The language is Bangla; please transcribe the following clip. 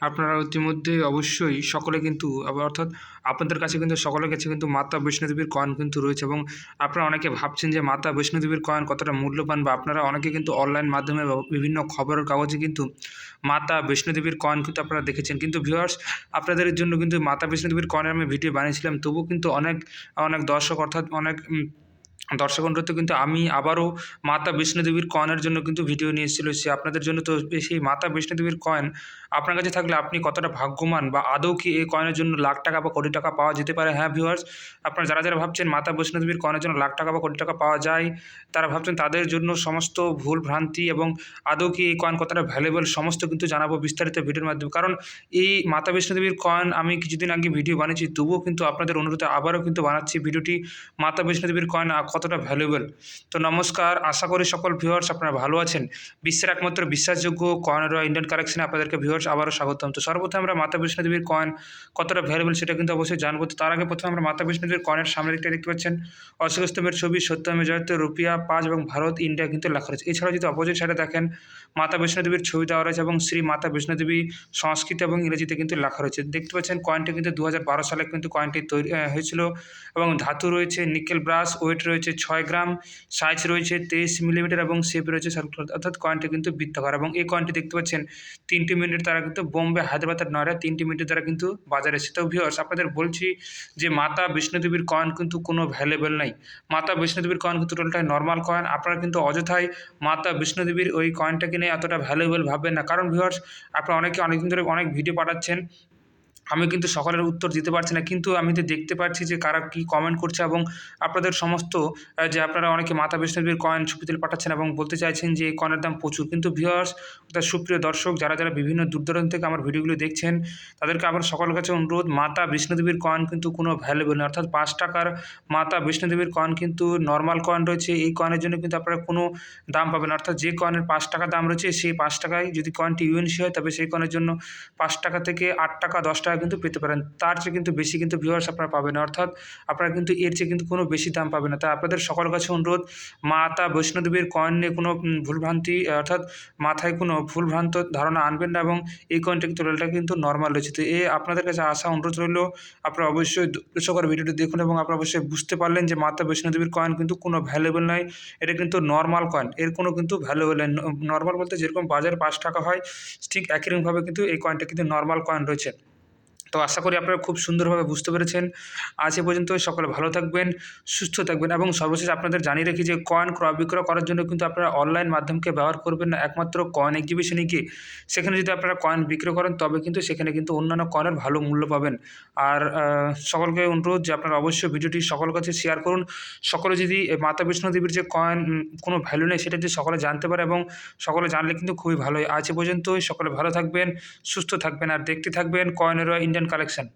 আপনারা ইতিমধ্যেই অবশ্যই সকলে কিন্তু অর্থাৎ আপনাদের কাছে কিন্তু, সকলের কাছে কিন্তু মাতা বৈষ্ণোদেবীর কয়েন কিন্তু রয়েছে এবং আপনারা অনেকে ভাবছেন যে মাতা বৈষ্ণোদেবীর কয়েন কতটা মূল্যবান বা আপনারা অনেকে কিন্তু অনলাইন মাধ্যমে বিভিন্ন খবরের কাগজে কিন্তু মাতা বৈষ্ণোদেবীর কয়েন কিন্তু আপনারা দেখেছেন। কিন্তু ভিউয়ার্স আপনাদের জন্য কিন্তু মাতা বৈষ্ণোদেবীর কয়েনের আমি ভিডিও বানিয়েছিলাম, তবুও কিন্তু অনেক অনেক দর্শক অর্থাৎ অনেক দর্শক অনুরোধে কিন্তু আমি আবারও মাতা বৈষ্ণোদেবীর কয়েনের জন্য কিন্তু ভিডিও নিয়ে এসেছিল। সে আপনাদের জন্য তো সেই মাতা বৈষ্ণোদেবীর কয়েন, আপনার কাছে থাকলে আপনি কতটা ভাগ্যবান বা আদৌ কি এই কয়েনের জন্য লাখ টাকা বা কোটি টাকা পাওয়া যেতে পারে? হ্যাঁ ভিউয়ার্স আপনারা যারা যারা ভাবছেন মাতা বৈষ্ণোদেবীর কয়েনের জন্য লাখ টাকা বা কোটি টাকা পাওয়া যায়, তারা ভাবছেন তাদের জন্য সমস্ত ভুল ভ্রান্তি এবং আদৌ কি এই কয়েন কতটা ভ্যালুয়েবল সমস্ত কিন্তু জানাব বিস্তারিত ভিডিওর মাধ্যমে। কারণ এই মাতা বৈষ্ণোদেবীর কয়েন আমি কিছুদিন আগে ভিডিও বানিয়েছি, তবুও কিন্তু আপনাদের অনুরোধে আবারও কিন্তু বানাচ্ছি ভিডিওটি। মাতা বৈষ্ণোদেবীর কয়েন আ- কতটা ভ্যালুয়েবল তো নমস্কার, আশা করি সকল ভিউয়ার্স আপনারা ভালো আছেন। বিশ্বের একমাত্র বিশ্বাসযোগ্য কয়েন রয় ইন্ডিয়ান কালেকশনে আপনাদেরকে ভিউয়ার্স আবারও স্বাগতম। তো সর্বপ্রথম আমরা মাতা বৈষ্ণোদেবীর কয়েন কতটা ভ্যালুয়েবল সেটা কিন্তু অবশ্যই জানব। তো তার আগে প্রথমে আমরা মাতা বৈষ্ণোদেবীর কয়েনের সামনে দিকটা দেখতে পাচ্ছেন। অশোক স্তম্ভের ছবি সত্যমে জয়তে রুপিয়া, পাঁচ এবং ভারত ইন্ডিয়া কিন্তু লেখা রয়েছে। এছাড়াও যদি অপোজিট সাইডে দেখেন, মাতা বৈষ্ণোদেবীর ছবি দেওয়া রয়েছে এবং শ্রী মাতা বৈষ্ণোদেবী সংস্কৃত এবং ইংরেজিতে কিন্তু লেখা রয়েছে। দেখতে পাচ্ছেন কয়েনটি কিন্তু দু হাজার বারো সালে কিন্তু কয়েনটি তৈরি হয়েছিল এবং ধাতু রয়েছে নিকেল ব্রাশ ওয়েট রয়েছে। ছয় গ্রাম সাইজ রয়েছে তেইশ মিলিমিটার এবং শেপ রয়েছে সার্কুলার অর্থাৎ কয়েনটি কিন্তু বৃত্তাকার। এবং এই কয়েনটি দেখতে পাচ্ছেন, তিনটি মিনিট তারা কিন্তু বোম্বে, হায়দ্রাবাদ নয়ডা তিনটি মিনিটের দ্বারা কিন্তু বাজারে এসেছে। তো ভিউয়ার্স আপনাদের বলছি যে মাতা বিষ্ণুদেবীর কয়েন কিন্তু কোনো ভ্যালুয়েবল নাই। মাতা বিষ্ণুদেবীর কয়েন কিন্তু টোটালটাই নর্মাল কয়েন আপনারা কিন্তু অযথাই মাতা বিষ্ণুদেবীর ওই কয়েনটাকে নিয়ে এতটা ভ্যালুয়েবল ভাববেন না। কারণ ভিউয়ার্স আপনারা অনেকে অনেকদিন ধরে অনেক ভিডিও পাঠাচ্ছেন আমি কিন্তু সকলের উত্তর দিতে পারছি না, কিন্তু আমি তো দেখতে পাচ্ছি যে কারা কী কমেন্ট করছে এবং আপনাদের সমস্ত যে আপনারা অনেকে মাতা বৈষ্ণবীর কয়েন ছবি তুলে পাঠাচ্ছেন এবং বলতে চাইছেন যে এই কয়েনের দাম প্রচুর, কিন্তু ভিউয়ার্স অর্থাৎ সুপ্রিয় দর্শক যারা যারা বিভিন্ন দূর দূরান্ত থেকে আমার ভিডিওগুলো দেখছেন, তাদেরকে আমার সকলের কাছে অনুরোধ, মাতা বিষ্ণুদেবীর কয়েন কিন্তু কোনো ভ্যালুয়েবল নেই অর্থাৎ পাঁচ টাকার মাতা বিষ্ণুদেবীর কয়েন কিন্তু নর্মাল কয়েন রয়েছে, এই কয়েনের জন্য কিন্তু আপনারা কোনো দাম পাবেন অর্থাৎ যে কয়েনের পাঁচ টাকা দাম রয়েছে, সেই পাঁচ টাকায় যদি কয়েনটি ইউএনসি হয়, তবে সেই কয়েনের জন্য পাঁচ টাকা থেকে আট টাকা, দশ টাকা কিন্তু পেতে পারেন। তার চেয়ে কিন্তু বেশি কিন্তু ভিউয়ার্স আপনারা পাবেন। অর্থাৎ আপনারা কিন্তু এর চেয়ে কিন্তু কোনো বেশি দাম পাবেন না। তাই আপনাদের সকলের কাছে অনুরোধ, মাতা বৈষ্ণোদেবীর কয়েন নিয়ে কোনো ভুলভ্রান্তি, অর্থাৎ মাথায় কোনো ভুলভ্রান্ত ধারণা আনবেন না এবং এই কয়েনটা কিন্তু টোটালটা কিন্তু নর্মাল রয়েছে। তো এ আপনাদের কাছে আসা অনুরোধ রইল, আপনারা অবশ্যই করে ভিডিওটি দেখুন এবং আপনারা অবশ্যই বুঝতে পারলেন যে মাতা বৈষ্ণোদেবীর কয়েন কিন্তু কোনো ভ্যালুয়েবল নয়। এটা কিন্তু নর্মাল কয়েন এর কোনো কিন্তু ভ্যালুয়েবল নেই নর্মাল বলতে যেরকম বাজারে পাঁচ টাকা হয়, ঠিক একই রকমভাবে কিন্তু এই কয়েনটা কিন্তু নর্মাল কয়েন রয়েছে। তো আশা করি আপনারা খুব সুন্দরভাবে বুঝতে পেরেছেন। আজ এ পর্যন্ত সকলে ভালো থাকবেন, সুস্থ থাকবেন এবং সর্বশেষ আপনাদের জানিয়ে রাখি যে কয়েন ক্রয় বিক্রয় করার জন্য কিন্তু আপনারা অনলাইন মাধ্যমকে ব্যবহার করবেন না, একমাত্র কয়েন এক্সিবিশনে গিয়ে। সেখানে যদি আপনারা কয়েন বিক্রয় করেন, তবে কিন্তু সেখানে কিন্তু অন্যান্য কয়েনের ভালো মূল্য পাবেন। আর সকলকে অনুরোধ যে আপনারা অবশ্যই ভিডিওটি সকল কাছে শেয়ার করুন। সকলে যদি মাতা বৈষ্ণো দেবীর যে কয়েন কোনো ভ্যালু নেই, সেটা যদি সকলে জানতে পারে এবং সকলে জানলে কিন্তু খুবই ভালো হয়। আজ এ পর্যন্তই, সকলে ভালো থাকবেন, সুস্থ থাকবেন, আর দেখতে থাকবেন কয়েনের ইন্ডিয়ান কালেকশন